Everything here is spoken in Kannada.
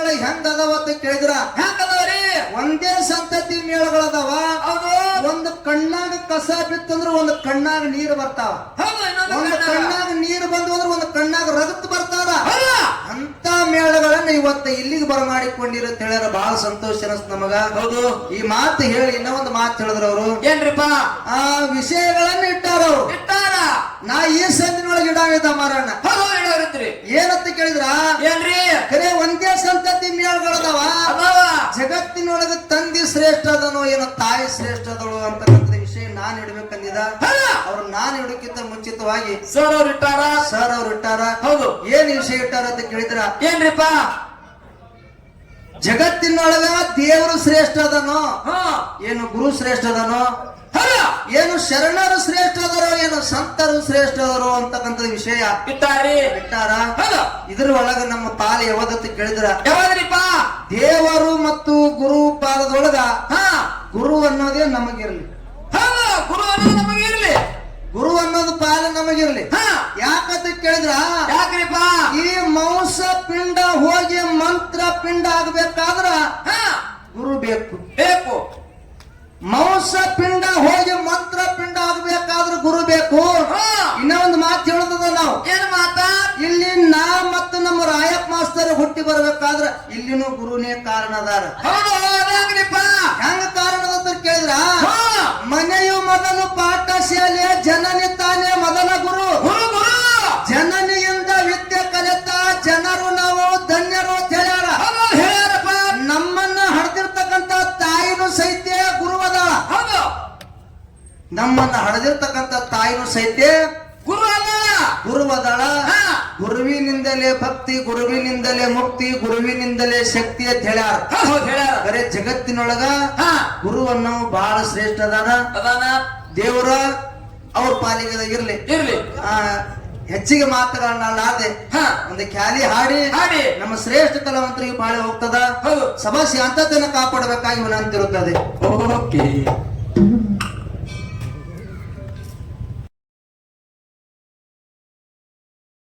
ಹೆಂಗ್ ಅದಾವ ಅಂತ ಕೇಳಿದ್ರ? ಹೆಂಗದವ್ರಿ? ಒಂದೇ ಸಂತತಿ ಮೇಳಗಳದಾವ. ಹೌದು. ಒಂದು ಕಣ್ಣಾಗ ಕಸ ಬಿತ್ತಂದ್ರ ಒಂದು ಕಣ್ಣಾಗ ನೀರು ಬರ್ತಾವ. ಹೌದು ಒಂದು ಕಣ್ಣಾಗ. ನೀರ್ ಬಂದು ಅಂದ್ರೆ ಒಂದು ಕಣ್ಣಾಗ ರಗತ್ ಬರ್ತಾವ. ಅಂತ ಮೇಳಗಳನ್ನ ಇವತ್ತ ಇಲ್ಲಿಗೆ ಬರಮಾಡಿಕೊಂಡಿರ ತಿಳಿಯರ ಬಹಳ ಸಂತೋಷ ಅನಸ್ತ ನಮಗ. ಹೌದು. ಈ ಮಾತು ಹೇಳಿ ಇನ್ನೊಂದು ಒಂದು ಮಾತು ಹೇಳಿದ್ರ ಅವರು. ಏನ್ರಿಪ್ಪ? ಆ ವಿಷಯಗಳನ್ನ ಇಟ್ಟಾರ ಅವ್ರು. ಇಟ್ಟಾರ. ನಾ ಈ ಸಂದಿನೊಳಗೆ ಇಡಾವಿದ್ದ ಮಾರಣ್ಣ ಹೌದು ಏನಂತ ಕೇಳಿದ್ರ? ಏನ್ರಿ? ಕರೆ ಒಂದೇ ಸಂತತಿ ಮೇಳ್ಗಳದವ ಜಗತ್ತಿನೊಳಗ ತಂದೆ ಶ್ರೇಷ್ಠ ಅದನೋ ಏನೋ ತಾಯಿ ಶ್ರೇಷ್ಠ ಅದಳು ಅಂತಕ್ಕಂಥ ವಿಷಯ ನಾನ್ ಇಡ್ಬೇಕಂದಿದ. ಅವ್ರು ನಾನ್ ಇಡಕ್ಕಿಂತ ಮುಂಚಿತವಾಗಿ ಸರ್ ಅವ್ರು ಇಟ್ಟಾರ? ಸರ್ ಅವ್ರು ಇಟ್ಟಾರ. ಹೌದು. ಏನ್ ವಿಷಯ ಇಟ್ಟಾರ ಅಂತ ಕೇಳಿದ್ರ? ಏನ್ರಿಪ್ಪ? ಜಗತ್ತಿನೊಳಗ ದೇವರು ಶ್ರೇಷ್ಠ ಅದನೋ ಹಾ. ಏನು ಗುರು ಶ್ರೇಷ್ಠ ಅದನೋ ಏನು ಶರಣರು ಶ್ರೇಷ್ಠರು ಏನು ಸಂತರು ಶ್ರೇಷ್ಠರು ಅಂತಕ್ಕಂಥ ವಿಷಯ ಬಿಟ್ಟಾರ ಇದ್ರ ಒಳಗ ನಮ್ಮ ಪಾಲ ಯಾವದತ್ತ ಕೇಳಿದ್ರ? ಯಾವಾದ್ರಿಪ್ಪ ದೇವರು ಮತ್ತು ಗುರು ಪಾದದೊಳಗ ಹಾ. ಗುರು ಅನ್ನೋದೇ ನಮಗಿರ್ಲಿ. ಗುರು ಅನ್ನೋದು ನಮಗಿರ್ಲಿ. ಗುರು ಅನ್ನೋದು ಪಾಲ ನಮಗಿರ್ಲಿ. ಹಾ. ಯಾಕಂತ ಕೇಳಿದ್ರ? ಯಾಕ್ರಿಪ್ಪ? ಈ ಮಾಂಸ ಪಿಂಡ ಹೋಗಿ ಮಂತ್ರ ಪಿಂಡ ಆಗ್ಬೇಕಾದ್ರ ಹಾ. ಗುರು ಬೇಕು. ಬೇಕು. ಮಾಂಸ ಪಿಂಡ ಹೋಗಿ ಗುರು ಬೇಕು. ಇನ್ನ ಒಂದು ಮಾತು ಹೇಳದ ನಾವು. ಏನ್ ಮಾತಾ? ಇಲ್ಲಿ ನಾ ಮತ್ತು ನಮ್ಮ ರಾಯಪ್ಪ ಮಾಸ್ತರ್ ಹುಟ್ಟಿ ಬರ್ಬೇಕಾದ್ರ ಇಲ್ಲಿನೂ ಗುರುನೇ ಕಾರಣ ಅದಾರ ಹೆಂಗ ಕಾರಣ ಕೇಳಿದ್ರ? ಹಾ. ಮನೆಯು ಮೊದಲು ಪಾಠಶಾಲೆ ಜನನಿ ತಾನೇ ಮೊದಲ ಗುರು. ನಮ್ಮನ್ನ ಹಡೆದಿರ್ತಕ್ಕಂತ ತಾಯಿನೂ ಸಹಿತ ಗುರು ಗುರುವದಾಳ. ಹಾ. ಗುರುವಿನಿಂದಲೇ ಭಕ್ತಿ ಗುರುವಿನಿಂದಲೇ ಮುಕ್ತಿ ಗುರುವಿನಿಂದಲೇ ಶಕ್ತಿ ಅಂತ ಹೇಳ್ಯಾರ. ಬರೇ ಜಗತ್ತಿನೊಳಗ ಗುರು ಗುರುವನ್ನು ಬಹಳ ಶ್ರೇಷ್ಠ ಅದಾನ. ದೇವರ ಅವ್ರ ಪಾಲಿಗೆ ಇರ್ಲಿ. ಇರ್ಲಿ. ಆ, ಹೆಚ್ಚಿಗೆ ಮಾತುಗಳನ್ನಾಡದೆ ಹಾ. ಒಂದು ಖ್ಯಾಲಿ ಹಾಡಿ. ಹಾಡಿ. ನಮ್ಮ ಶ್ರೇಷ್ಠ ಕಲಾವಂತರಿಗೆ ಬಾಳೆ ಹೋಗ್ತದ. ಸಭಾ ಶಾಂತತೆಯನ್ನು ಕಾಪಾಡಬೇಕಾಗಿ ಅಂತಿರುತ್ತದೆ ಓಕೆ.